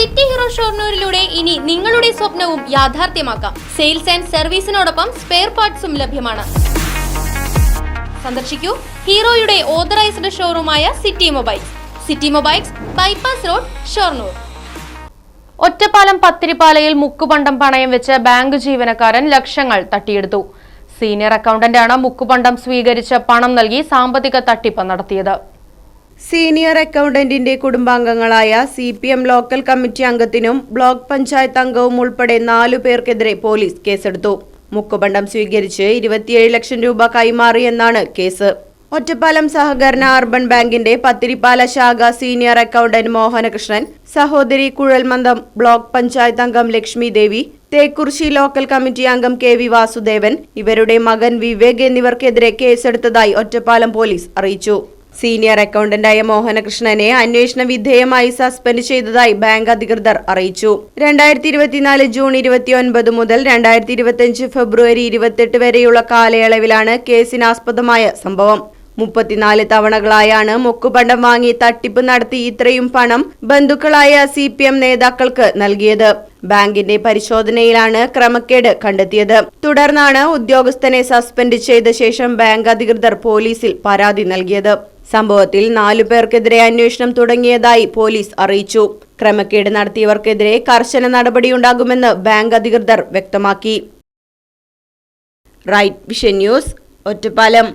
City hero ഷോർണൂരിലൂടെ ഇനി നിങ്ങളുടെ സ്വപ്നവും യാഥാർത്ഥ്യമാക്കാം. സെയിൽസ് ആൻഡ് സർവീസിനോടൊപ്പം സ്പെയർ പാർട്സും ലഭ്യമാണ്. സന്ദർശിക്കൂ ഹീറോയുടെ authorised ഷോറൂമായ city mobiles. City mobiles bypass road Shoranur. Ottapalam പത്തിരിപ്പാലയിൽ മുക്കുപണ്ടം പണയം വെച്ച് ബാങ്ക് ജീവനക്കാരൻ ലക്ഷങ്ങൾ തട്ടിയെടുത്തു. സീനിയർ അക്കൗണ്ടന്റാണ് മുക്കുപണ്ടം സ്വീകരിച്ച് പണം നൽകി സാമ്പത്തിക തട്ടിപ്പ് നടത്തിയത്. സീനിയർ അക്കൗണ്ടന്റിന്റെ കുടുംബാംഗങ്ങളായ C P M local committee അംഗത്തിനും block panchayat അംഗവും ഉൾപ്പെടെ നാലു പേർക്കെതിരെ പോലീസ് കേസെടുത്തു. മുക്കുപണ്ടം സ്വീകരിച്ച് ഇരുപത്തിയേഴ് ലക്ഷം രൂപ കൈമാറിയെന്നാണ് കേസ്. ഒറ്റപ്പാലം സഹകരണ അർബൻ ബാങ്കിന്റെ പത്തിരിപ്പാല ശാഖ സീനിയർ അക്കൗണ്ടന്റ് മോഹനകൃഷ്ണൻ സഹോദരി കുഴൽമന്ദം ബ്ലോക്ക് പഞ്ചായത്ത് അംഗം ലക്ഷ്മി ദേവി തേക്കുറിശി ലോക്കൽ കമ്മിറ്റി അംഗം കെ വി വാസുദേവൻ ഇവരുടെ മകൻ വിവേക് എന്നിവർക്കെതിരെ കേസെടുത്തതായി ഒറ്റപ്പാലം പോലീസ് അറിയിച്ചു. സീനിയർ അക്കൗണ്ടന്റായ മോഹനകൃഷ്ണനെ അന്വേഷണ വിധേയമായി സസ്പെൻഡ് ചെയ്തതായി ബാങ്ക് അധികൃതർ അറിയിച്ചു. രണ്ടായിരത്തി ഇരുപത്തിനാല് ജൂൺ ഇരുപത്തിയൊൻപത് മുതൽ രണ്ടായിരത്തി ഇരുപത്തിയഞ്ച് ഫെബ്രുവരി ഇരുപത്തെട്ട് വരെയുള്ള കാലയളവിലാണ് കേസിനാസ്പദമായ സംഭവം. മുപ്പത്തിനാല് തവണകളായാണ് മുക്കുപണ്ടം വാങ്ങി തട്ടിപ്പ് നടത്തി ഇത്രയും പണം ബന്ധുക്കളായ സി പി എം നേതാക്കൾക്ക് നൽകിയത്. ബാങ്കിന്റെ പരിശോധനയിലാണ് ക്രമക്കേട് കണ്ടെത്തിയത്. തുടർന്നാണ് ഉദ്യോഗസ്ഥനെ സസ്പെൻഡ് ചെയ്ത ശേഷം ബാങ്ക് അധികൃതർ പോലീസിൽ പരാതി നൽകിയത്. സംഭവത്തിൽ നാലു പേർക്കെതിരെ അന്വേഷണം തുടങ്ങിയതായി പോലീസ് അറിയിച്ചു. ക്രമക്കേട് നടത്തിയവർക്കെതിരെ കർശന നടപടിയുണ്ടാകുമെന്ന് ബാങ്ക് അധികൃതർ വ്യക്തമാക്കി. Right vision news Ottapalam.